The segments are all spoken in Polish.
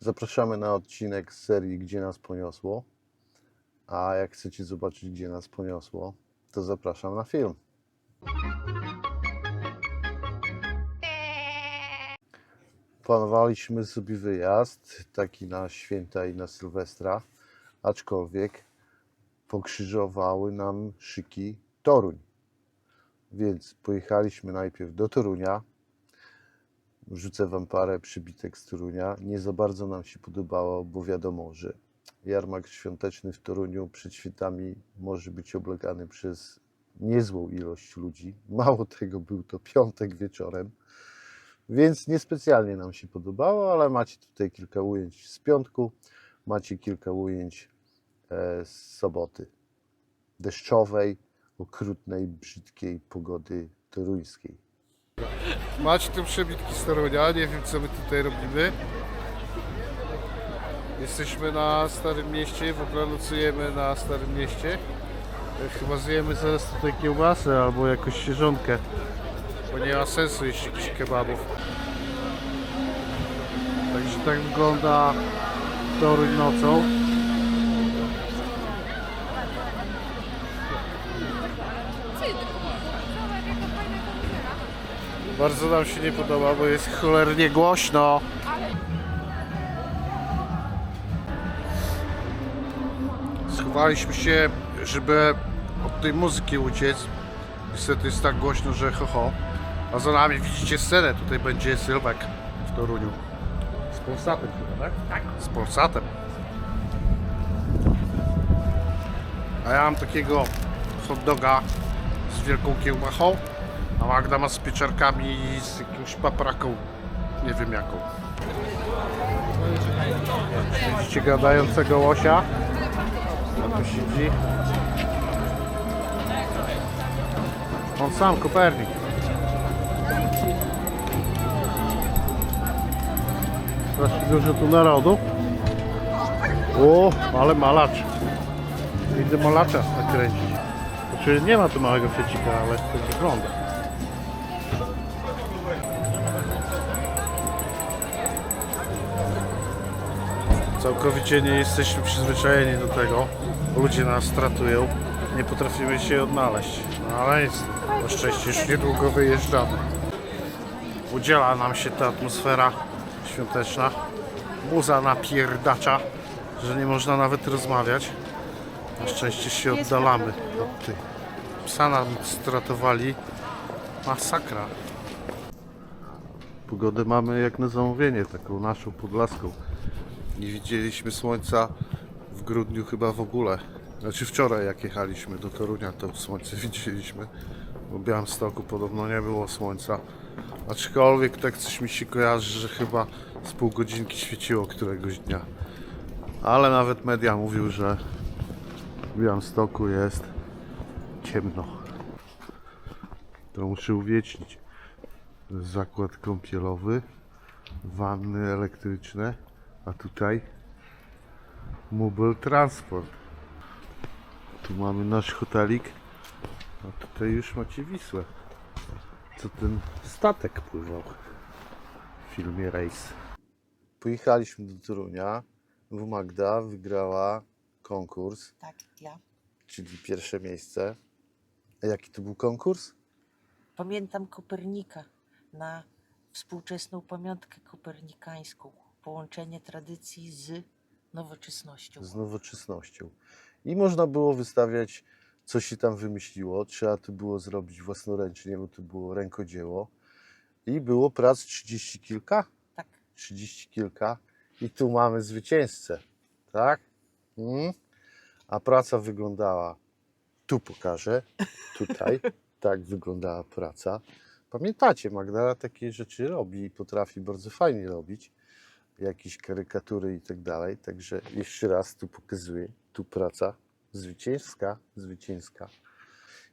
Zapraszamy na odcinek z serii Gdzie nas poniosło. A jak chcecie zobaczyć, gdzie nas poniosło, to zapraszam na film. Planowaliśmy sobie wyjazd taki na święta i na Sylwestra, aczkolwiek pokrzyżowały nam szyki Toruń. Więc pojechaliśmy najpierw do Torunia. Rzucę Wam parę przybitek z Torunia. Nie za bardzo nam się podobało, bo wiadomo, że jarmark świąteczny w Toruniu przed świętami może być oblegany przez niezłą ilość ludzi. Mało tego, był to piątek wieczorem, więc niespecjalnie nam się podobało, ale macie tutaj kilka ujęć z piątku, macie kilka ujęć e, z soboty deszczowej, okrutnej, brzydkiej pogody toruńskiej. Macie tu przebitki z Torunia, nie wiem co my tutaj robimy. Jesteśmy na Starym Mieście, w ogóle nocujemy na Starym Mieście. E, Chyba zjemy zaraz tutaj kiełbasę albo jakąś sieżonkę, bo nie ma sensu jeść jakichś kebabów. Także tak wygląda Toruń nocą. Bardzo nam się nie podoba, bo jest cholernie głośno. Schowaliśmy się, żeby od tej muzyki uciec. Niestety jest tak głośno, że ho, ho. A za nami widzicie scenę, tutaj będzie Sylwek w Toruniu. Z Polsatem chyba, tak? Tak. Z Polsatem. A ja mam takiego hot doga z wielką kiełbachą, a Magda ma z pieczarkami i z jakąś papraką, nie wiem jaką. Widzicie gadającego łosia? A tu siedzi. On sam, Kopernik. Strasznie dużo tu narodu. O, ale malacz. Idę malacza nakręcić. Znaczy nie ma tu małego przecika, ale to wygląda. Całkowicie nie jesteśmy przyzwyczajeni do tego. Ludzie nas tratują. Nie potrafimy się odnaleźć. No ale nic. Na szczęście już niedługo wyjeżdżamy. Udziela nam się ta atmosfera świąteczna. Muza napierdacza, że nie można nawet rozmawiać. Na szczęście się oddalamy od tych. Psa nam stratowali. Masakra. Pogodę mamy jak na zamówienie, taką naszą podlaską. Nie widzieliśmy słońca w grudniu chyba w ogóle. Znaczy wczoraj jak jechaliśmy do Torunia to słońce widzieliśmy. W Białymstoku podobno nie było słońca. Aczkolwiek tak coś mi się kojarzy, że chyba z pół godzinki świeciło któregoś dnia. Ale nawet media mówił, że w Białymstoku jest ciemno. To muszę uwiecznić. Zakład kąpielowy, wanny elektryczne, a tutaj Mobile Transport. Tu mamy nasz hotelik, a tutaj już macie Wisłę. Co ten statek pływał w filmie Race. Pojechaliśmy do Torunia. W Magda wygrała konkurs, Tak, ja. czyli pierwsze miejsce. A jaki to był konkurs? Pamiętam Kopernika na współczesną pamiątkę kopernikańską. Połączenie tradycji z nowoczesnością. z nowoczesnością. I można było wystawiać, co się tam wymyśliło. Trzeba to było zrobić własnoręcznie, bo to było rękodzieło. I było prac 30 kilka, Tak. 30 kilka. I tu mamy zwycięzcę, tak? Mm. A praca wyglądała, tu pokażę, tutaj, tak wyglądała praca. Pamiętacie, Magda takie rzeczy robi i potrafi bardzo fajnie robić jakieś karykatury i tak dalej. Także jeszcze raz tu pokazuję, tu praca zwycięska, zwycięska.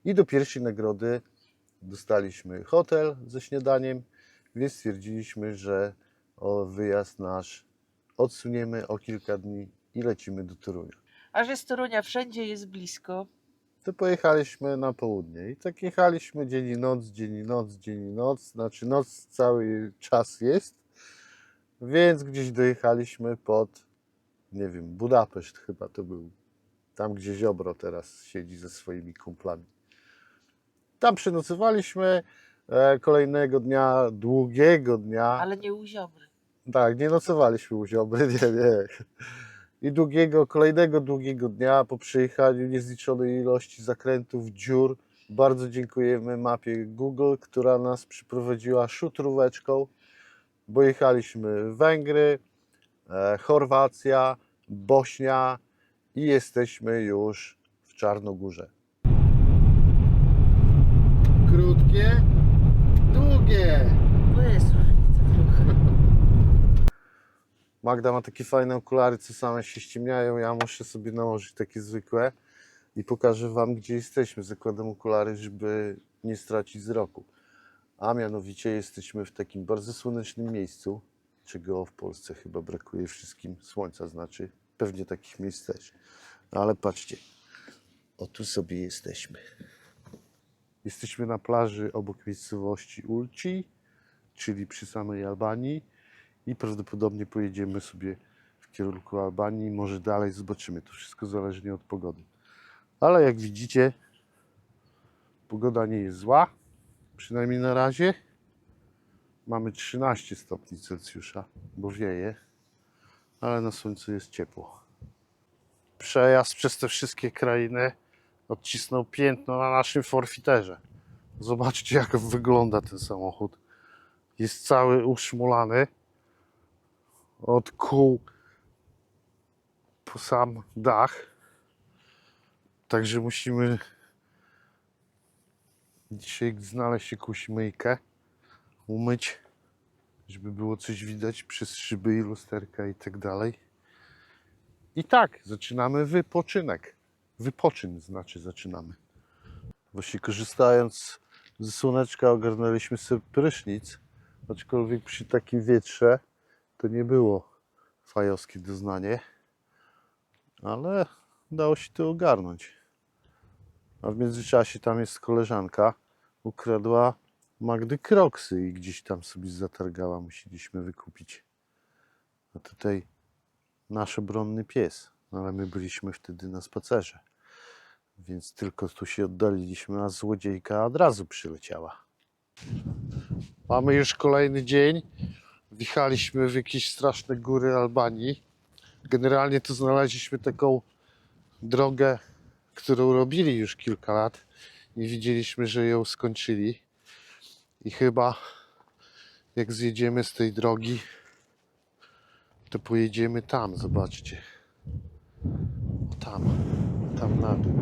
I do pierwszej nagrody dostaliśmy hotel ze śniadaniem, więc stwierdziliśmy, że wyjazd nasz odsuniemy o kilka dni i lecimy do Torunia. A że z Torunia wszędzie jest blisko, To pojechaliśmy na południe i tak jechaliśmy dzień i noc, dzień i noc, dzień i noc, znaczy noc cały czas jest, Więc gdzieś dojechaliśmy pod, nie wiem, Budapeszt chyba to był. Tam, gdzie Ziobro teraz siedzi ze swoimi kumplami. Tam przenocowaliśmy. E, kolejnego dnia, długiego dnia. Ale nie u Ziobry. Tak, nie nocowaliśmy u Ziobry, nie, nie. I długiego, kolejnego długiego dnia po przejechaniu niezliczonej ilości zakrętów, dziur, bardzo dziękujemy mapie Google, która nas przyprowadziła szutróweczką, bo jechaliśmy Węgry, e, Chorwacja, Bośnia i jesteśmy już w Czarnogórze. Krótkie, długie. Bo jest różnica trochę. Magda ma takie fajne okulary, co same się ściemniają. Ja muszę sobie nałożyć takie zwykłe i pokażę Wam, gdzie jesteśmy. Zakładam okulary, żeby nie stracić wzroku. A mianowicie jesteśmy w takim bardzo słonecznym miejscu, czego w Polsce chyba brakuje wszystkim. Słońca znaczy, pewnie takich miejsc też. No ale patrzcie, o tu sobie jesteśmy. Jesteśmy na plaży obok miejscowości Ulci, czyli przy samej Albanii i prawdopodobnie pojedziemy sobie w kierunku Albanii, może dalej zobaczymy. To wszystko zależnie od pogody. Ale jak widzicie, pogoda nie jest zła, przynajmniej na razie. Mamy 13 stopni Celsjusza, bo wieje, ale na słońcu jest ciepło. Przejazd przez te wszystkie krainy odcisnął piętno na naszym forfiterze. Zobaczcie, jak wygląda ten samochód. Jest cały uszmulany od kół po sam dach. Także musimy dzisiaj znaleźć jakąś myjkę, umyć, żeby było coś widać przez szyby i lusterka i tak dalej. I tak, zaczynamy wypoczynek. Wypoczyn znaczy zaczynamy. Właśnie korzystając ze słoneczka ogarnęliśmy sobie prysznic, aczkolwiek przy takim wietrze to nie było fajowskie doznanie, ale udało się to ogarnąć. A w międzyczasie tam jest koleżanka, ukradła Magdy kroksy i gdzieś tam sobie zatargała, musieliśmy wykupić. A tutaj nasz obronny pies, no ale my byliśmy wtedy na spacerze, więc tylko tu się oddaliliśmy, a złodziejka od razu przyleciała. Mamy już kolejny dzień. Wjechaliśmy w jakieś straszne góry Albanii. Generalnie to znaleźliśmy taką drogę, którą robili już kilka lat i widzieliśmy, że ją skończyli. I chyba jak zjedziemy z tej drogi, to pojedziemy tam, zobaczcie. O, tam, tam na dół.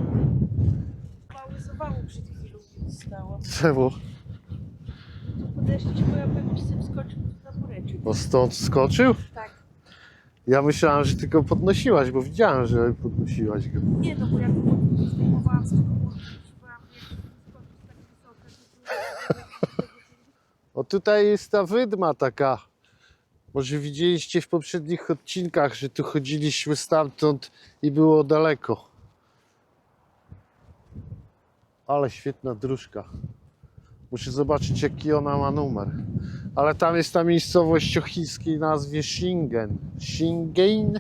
Mały zawału przed chwilą stało. Czemu? Podeszliście, bo ja bym sobie wskoczył na mureczek. Bo stąd skoczył? Tak. Ja myślałem, że tylko podnosiłaś, bo widziałem, że podnosiłaś go. Nie, no bo jak zdejmowałam z tego byłam O tutaj jest ta wydma taka. Może widzieliście w poprzednich odcinkach, że tu chodziliśmy stamtąd i było daleko. Ale świetna dróżka. Muszę zobaczyć jaki ona ma numer. Ale tam jest ta miejscowość o chińskiej nazwie Shingen. Shingen?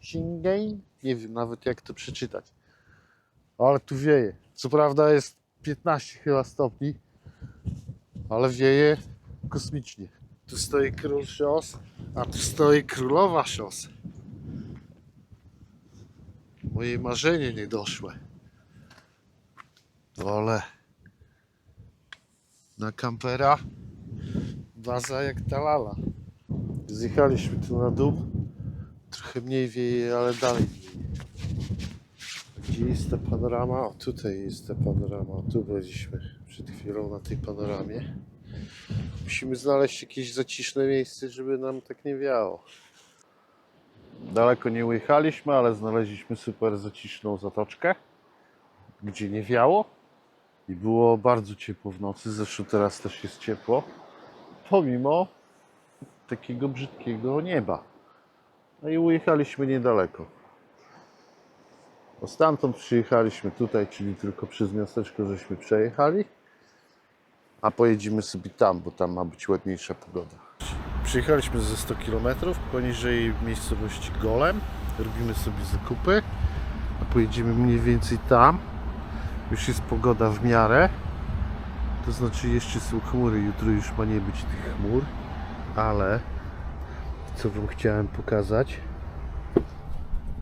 Shingen? Nie wiem nawet jak to przeczytać. Ale tu wieje. Co prawda jest 15 chyba stopni, ale wieje kosmicznie. Tu stoi król szos, a tu stoi królowa szos. Moje marzenie niedoszłe. Wolę. Na kampera baza jak ta lala. Zjechaliśmy tu na dół. Trochę mniej wieje, ale dalej wieje. Gdzie jest ta panorama? O, tutaj jest ta panorama. O, tu byliśmy przed chwilą na tej panoramie. Musimy znaleźć jakieś zaciszne miejsce, żeby nam tak nie wiało. Daleko nie ujechaliśmy, ale znaleźliśmy super zaciszną zatoczkę, gdzie nie wiało i było bardzo ciepło w nocy. Zresztą teraz też jest ciepło, pomimo takiego brzydkiego nieba. No i ujechaliśmy niedaleko. Bo stamtąd przyjechaliśmy tutaj, czyli tylko przez miasteczko żeśmy przejechali, a pojedziemy sobie tam, bo tam ma być ładniejsza pogoda. Przyjechaliśmy ze 100 km poniżej miejscowości Golem. Robimy sobie zakupy, a pojedziemy mniej więcej tam. Już jest pogoda w miarę. To znaczy jeszcze są chmury, jutro już ma nie być tych chmur, ale co Wam chciałem pokazać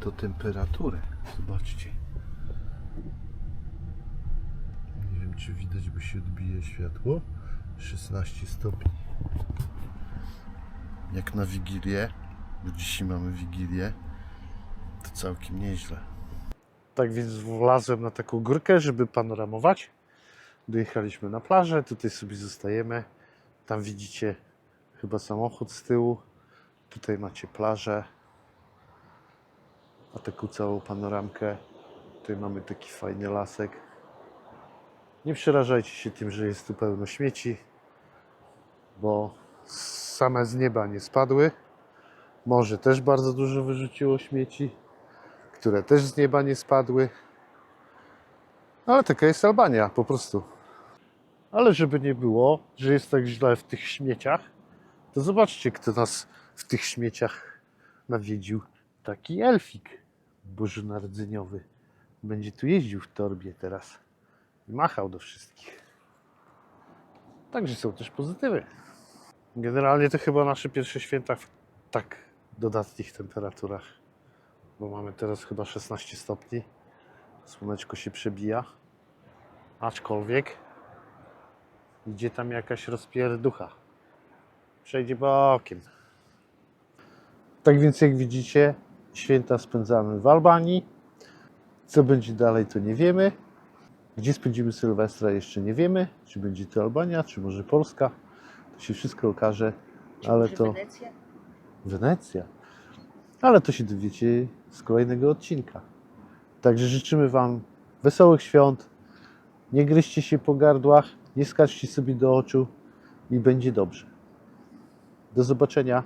to temperaturę. Zobaczcie. Nie wiem czy widać, bo się odbije światło. 16 stopni. Jak na Wigilię, bo dzisiaj mamy Wigilię, to całkiem nieźle. Tak więc wlazłem na taką górkę, żeby panoramować. Dojechaliśmy na plażę, tutaj sobie zostajemy. Tam widzicie chyba samochód z tyłu. Tutaj macie plażę. A taką całą panoramkę. Tutaj mamy taki fajny lasek. Nie przerażajcie się tym, że jest tu pełno śmieci, bo same z nieba nie spadły. Morze też bardzo dużo wyrzuciło śmieci, które też z nieba nie spadły. Ale taka jest Albania, po prostu. Ale żeby nie było, że jest tak źle w tych śmieciach, to zobaczcie, kto nas w tych śmieciach nawiedził. Taki elfik bożonarodzeniowy. Będzie tu jeździł w torbie teraz i machał do wszystkich. Także są też pozytywy. Generalnie to chyba nasze pierwsze święta w tak dodatnich temperaturach. Bo mamy teraz chyba 16 stopni. Słoneczko się przebija. Aczkolwiek idzie tam jakaś rozpierducha. Przejdzie bokiem. Tak więc jak widzicie, święta spędzamy w Albanii. Co będzie dalej, to nie wiemy. Gdzie spędzimy Sylwestra, jeszcze nie wiemy. Czy będzie to Albania, czy może Polska. To się wszystko okaże, ale Może to Wenecja? Wenecja. Ale to się dowiecie z kolejnego odcinka. Także życzymy Wam wesołych świąt. Nie gryźcie się po gardłach, nie skaczcie sobie do oczu i będzie dobrze. Do zobaczenia.